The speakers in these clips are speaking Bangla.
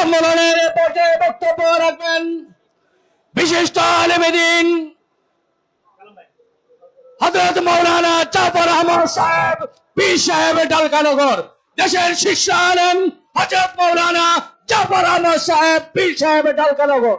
সম্মেলনের পর্যায়ে বক্তব্য রাখবেন বিশিষ্ট আলমেদিন হজরত মৌলানা চাপর আহমদ সাহেব, পীর সাহেব ডালকানগর দেশের শীর্ষ আলেম হজরত মৌলানা চাপর আহমদ সাহেব, পীর সাহেব ডালকানগর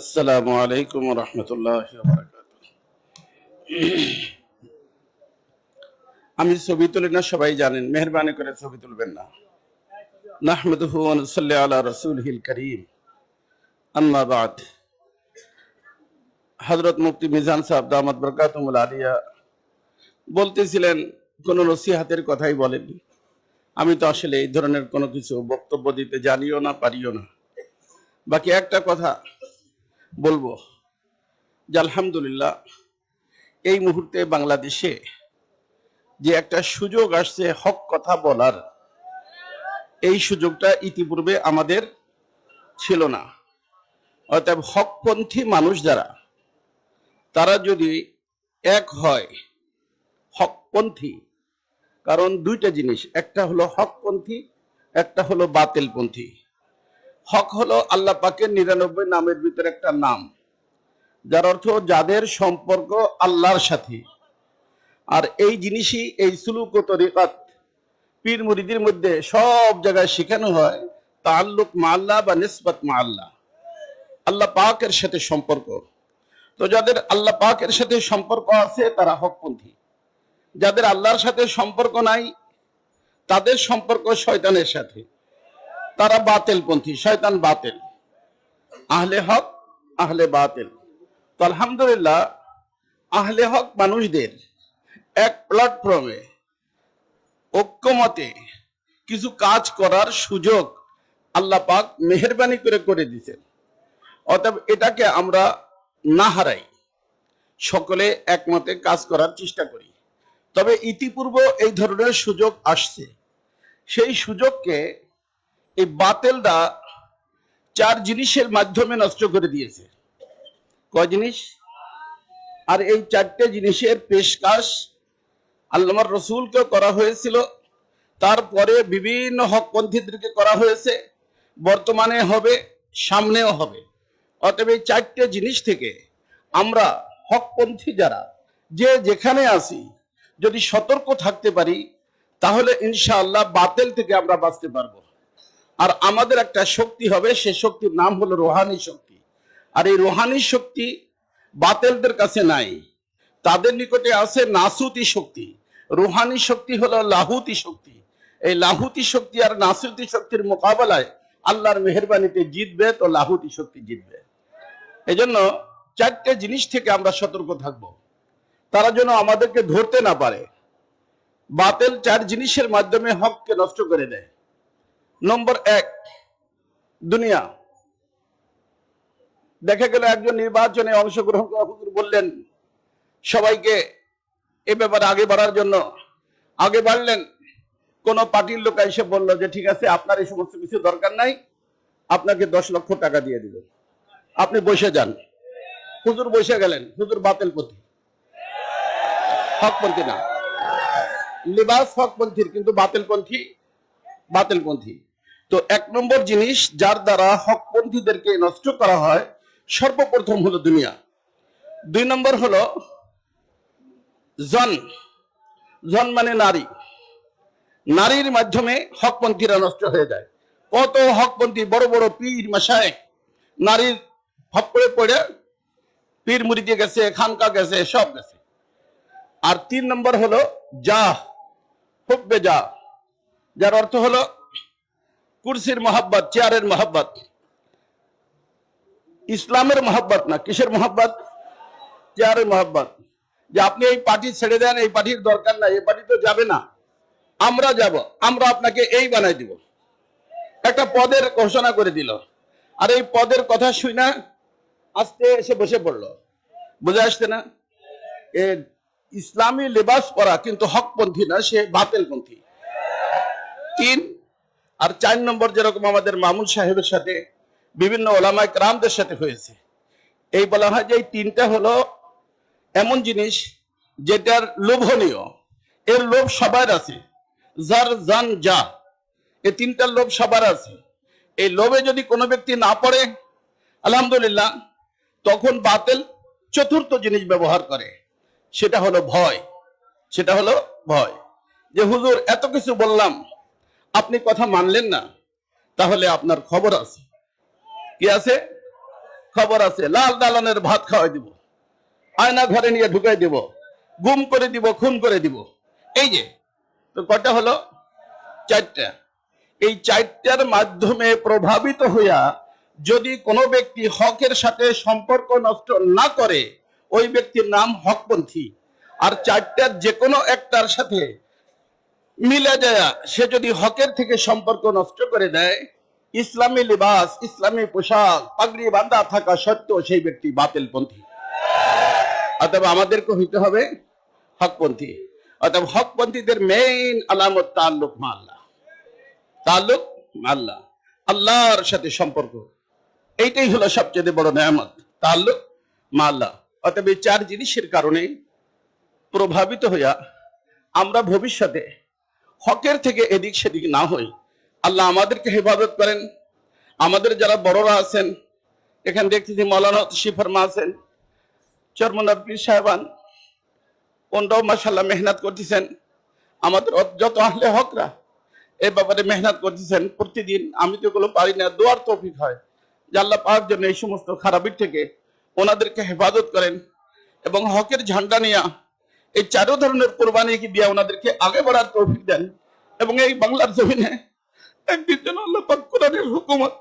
আসসালামু আলাইকুম রহমতুল্লাহ আমি ছবি তুলি না, সবাই জানেন, মেহরবানি করে ছবি তুলবেন না। নাহমদুহু ওয়া নুসাল্লি আলা রাসূলিহিল কারীম। আম্মা বাদ। হযরত মুফতি মিজান সাহেব দামাত বরকাতুমুল আলিয়া বলতেছিলেন, কোন নসিহাতের কথাই বলেন আমি তো আসলে এই ধরনের কোনো কিছু বক্তব্য দিতে জানিও না, পারিও না। বাকি একটা কথা বলব যে আলহামদুলিল্লাহ, এই মুহূর্তে বাংলাদেশে যে একটা সুযোগ আসছে হক কথা বলার, এই সুযোগটা ইতিপূর্বে আমাদের ছিল না। অর্থাৎ হকপন্থী মানুষ যারা, তারা যদি এক হয় হকপন্থী, কারণ দুইটা জিনিস, একটা হলো হকপন্থী, একটা হলো বাতিলপন্থী। হক হলো আল্লাহ পাকের নিরানব্বই নামের ভিতরে একটা নাম। যার অর্থ যাদের সম্পর্ক আল্লাহর সাথে। আর এই জিনিসই এই সুলুক ও তরিকাত পীর মুরিদির মধ্যে সব জায়গায় শেখানো হয় তাল্লুক মা আল্লাহ বা নিসবত মা আল্লাহ আল্লাহ পাকের সাথে সম্পর্ক। তো যাদের আল্লাহ পাকের সাথে সম্পর্ক আছে, তারা হকপন্থী। যাদের আল্লাহর সাথে সম্পর্ক নাই, তাদের সম্পর্ক শয়তানের সাথে। তারা বাতেল পন্থী শয়তান বাতেল। আহলে হক, আহলে বাতেল। তো আলহামদুলিল্লাহ, আহলে হক মানুষদের এক প্ল্যাটফর্মে ঐক্যমতে কিছু কাজ করার সুযোগ আল্লাহ পাক মেহরবানি করে করে দিয়েছেন। অতএব এটাকে আমরা না হারাই। সকলে একমতে কাজ করার চেষ্টা করি। তবে ইতিপূর্ব এই ধরনের সুযোগ আসছে। সেই সুযোগকে এই বাতেলরা চার জিনিসের মাধ্যমে নষ্ট করে দিয়েছে। কয় জিনিস? আর এই চারটে জিনিসের পেশকাশ আল্লামার রসুলকে করা হয়েছিল। তারপরে বিভিন্ন হকপন্থীদেরকে করা হয়েছে। বর্তমানে হবে, সামনেও হবে। অতএব এই চারটে জিনিস থেকে আমরা হকপন্থী যারা, যে যেখানে আছি, যদি সতর্ক থাকতে পারি, তাহলে ইনশাআল্লাহ বাতেল থেকে আমরা বাঁচতে পারব। আর আমাদের একটা শক্তি হবে, সে শক্তির নাম হলো রোহানি শক্তি। আর এই রোহানি শক্তি বাতেলদের কাছে নাই। তাদের নিকটে আছে নাসুতি শক্তি। রোহানি শক্তি হলো লাহুতি শক্তি। এই লাহুতি শক্তি আর নাসুতি শক্তির মোকাবেলায় আল্লাহর মেহরবানিতে জিতবে তো লাহুতি শক্তি জিতবে। এজন্য চারটে জিনিস থেকে আমরা সতর্ক থাকব। তারা যেন আমাদেরকে ধরতে না পারে। বাতেল চার জিনিসের মাধ্যমে হককে নষ্ট করে দেয়। নম্বর এক, দুনিয়া। দেখা গেল একজন নির্বাচনে অংশগ্রহণ করা বললেন, সবাইকে এ ব্যাপারে আগে বাড়ার জন্য। আগে বাড়লেন, কোন পার্টির লোক এসে বলল যে, ঠিক আছে, আপনার এই সমস্ত কিছু দরকার নাই, আপনাকে দশ লক্ষ টাকা দিয়ে দিল আপনি বসে যান। হুজুর বসে গেলেন, হুজুর বাতিল পথি হকপন্থী না। লিবাস হকপন্থীর, কিন্তু বাতিলপন্থী বাতিলপন্থী তো এক নম্বর জিনিস যার দ্বারা হকপন্থীদেরকে নষ্ট করা হয়, সর্বপ্রথম হলো দুনিয়া। দুই নম্বর হলো জন। জন মানে নারী। নারীর মাধ্যমে হকপন্থীরা নষ্ট হয়ে যায়। কত হকপন্থী, বড় বড় পীর মাসায় নারীর হপড়ে পড়ে পীর মুড়িতে গেছে, খানকা গেছে, সব গেছে। আর তিন নম্বর হলো যা হুব্বে যা যার অর্থ হলো কুরসির মোহাব্বত, চেয়ারের মোহাব্বত। ইসলামের মোহাব্বত না, কিসের মোহাব্বত? চেয়ারের মোহাব্বত। যে আপনি এই পার্টি ছেড়ে দেন, এই পার্টির দরকার নাই, এই পার্টি তো যাবে না। আমরা যাব, আমরা আপনাকে এই বানাই দিব। একটা পদের ঘোষণা করে দিল। আর এই পদের কথা শুই না, আস্তে এসে বসে পড়ল। বুঝে আসছে না? এ ইসলামী লেবাস পরা কিন্তু হকপন্থী না, সে বাতিলপন্থী। তিন আর চার নম্বর যেরকম আমাদের মামুন সাহেবের সাথে, বিভিন্ন ওলামায় রামদের সাথে হয়েছে। এই বলা হয় যে এই তিনটা হলো এমন জিনিস যেটার লোভনীয়। এর লোভ সবার আছে। যার জান যা এই তিনটার লোভ সবার আছে। এই লোভে যদি কোনো ব্যক্তি না পড়ে, আলহামদুলিল্লাহ, তখন বাতেল চতুর্থ জিনিস ব্যবহার করে। সেটা হলো ভয়। সেটা হলো ভয়। যে হুজুর, এত কিছু বললাম আপনি কথা মানলেন না, তাহলে আপনার খবর আছে। কি আছে? খবর আছে, লাল দালানের ভাত খাওয়াই দিব, আয়না ঘরে নিয়ে ঢুকাই দিব, গুম করে দিব, খুন করে দিব। এই যে, তো কটা হলো? চারটা। এই চারটার মাধ্যমে প্রভাবিত হইয়া যদি কোনো ব্যক্তি হকের সাথে সম্পর্ক নষ্ট না করে, ওই ব্যক্তির নাম হকপন্থী। আর চারটার যে কোনো একটার সাথে মিলে যায়। সে যদি হকের থেকে সম্পর্ক নষ্ট করে দেয়, ইসলামী লিবাস, ইসলামী পোশাক, পাগড়ি বান্ধা থাকা সত্ত্বেও সেই ব্যক্তি বাতিলপন্থী। অতএব আমাদেরকে হইতে হবে হকপন্থী। অতএব হকপন্থীদের মেইন আলামত তাল্লুক মা আল্লাহ তাল্লুক মা আল্লাহ আল্লাহর সাথে সম্পর্ক। এইটাই হলো সবচেয়ে বড় নেয়ামত তাল্লুক মা আল্লাহ অতএব এই চার জিনিসের কারণে প্রভাবিত হইয়া আমরা ভবিষ্যতে হকের থেকে এদিক সেদিক না হই। আল্লাহ আমাদেরকে হেফাজত করেন। আমাদের যারা বড়রা আছেন, এখানে দেখতেছি মৌলানা শিফারমা আছেন চরমনার সাহেবান, ওনরাও মাসাল্লাহ মেহনত করতেছেন। আমাদের যত আহলে হকরা এই ব্যাপারে মেহনত করতেছেন প্রতিদিন। আমি তো এগুলো পারি না, দোয়ার তৌফিক হয়। আল্লাহ পাওয়ার জন্য এই সমস্ত খারাপির থেকে ওনাদেরকে হেফাজত করেন এবং হকের ঝান্ডা নিয়ে এই চারো ধরনের কোরবানি কি দিয়ে ওনাদেরকে আগে বাড়ার তৌফিক দেন? এবং এই বাংলার জমিনে একদিন যেন আল্লাহ পাক কোরআনের হুকুমত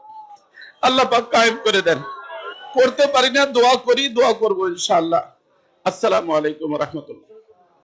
আল্লাহ পাক কায়েম করে দেন। করতে পারি না, দোয়া করি, দোয়া করব ইনশাআল্লাহ। আসসালামু আলাইকুম রহমতুল্লাহ।